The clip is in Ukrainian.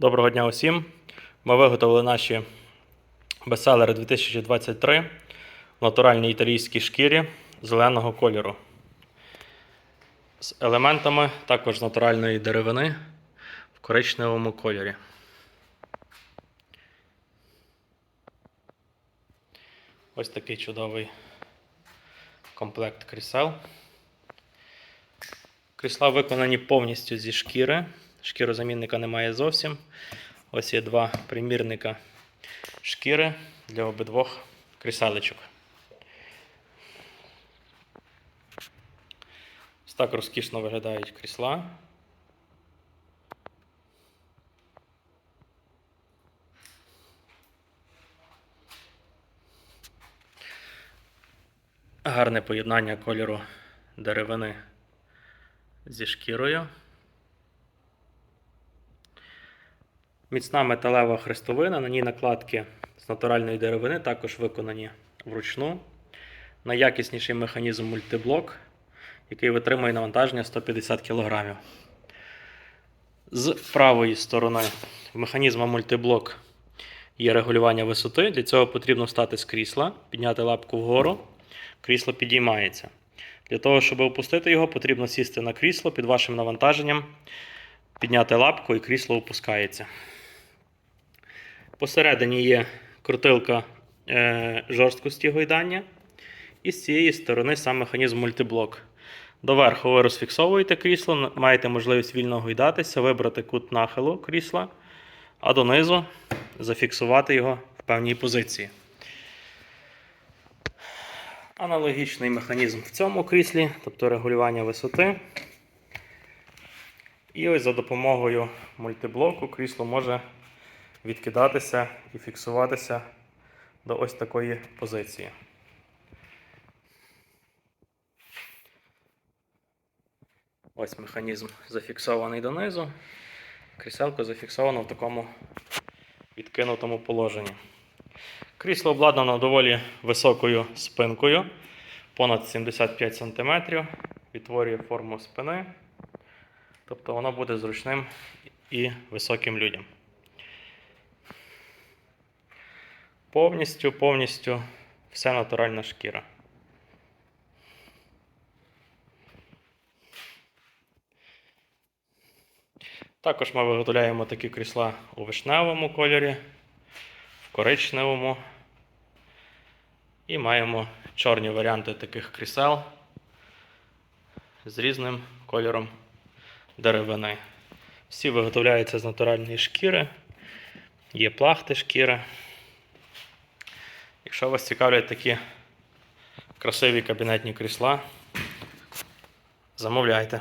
Доброго дня усім. Ми виготовили наші бестселери 2023 в натуральній італійській шкірі зеленого кольору. З елементами також натуральної деревини в коричневому кольорі. Ось такий чудовий комплект крісел. Крісла виконані повністю зі шкіри. Шкірозамінника немає зовсім. Ось є два примірника шкіри для обидвох кріселечок. Ось так розкішно виглядають крісла. Гарне поєднання кольору деревини зі шкірою. Міцна металева хрестовина, на ній накладки з натуральної деревини, також виконані вручну. Найякісніший механізм мультиблок, який витримує навантаження 150 кг. З правої сторони механізму мультиблок є регулювання висоти. Для цього потрібно встати з крісла, підняти лапку вгору, крісло підіймається. Для того, щоб опустити його, потрібно сісти на крісло під вашим навантаженням, підняти лапку і крісло опускається. Посередині є крутилка е, жорсткості гойдання. І з цієї сторони сам механізм мультиблок. Доверху ви розфіксовуєте крісло, маєте можливість вільно гойдатися, вибрати кут нахилу крісла, а донизу зафіксувати його в певній позиції. Аналогічний механізм в цьому кріслі, тобто регулювання висоти. І ось за допомогою мультиблоку крісло може відкидатися і фіксуватися до ось такої позиції. Ось механізм зафіксований донизу. Кріселко зафіксовано в такому відкинутому положенні. Крісло обладнано доволі високою спинкою, понад 75 см, відтворює форму спини. Тобто воно буде зручним і високим людям. Повністю, повністю все натуральна шкіра. Також ми виготовляємо такі крісла у вишневому кольорі, в коричневому. І маємо чорні варіанти таких крісел з різним кольором деревини. Всі виготовляються з натуральної шкіри, є плахти шкіри. Якщо вас цікавлять такі красиві кабінетні крісла, замовляйте.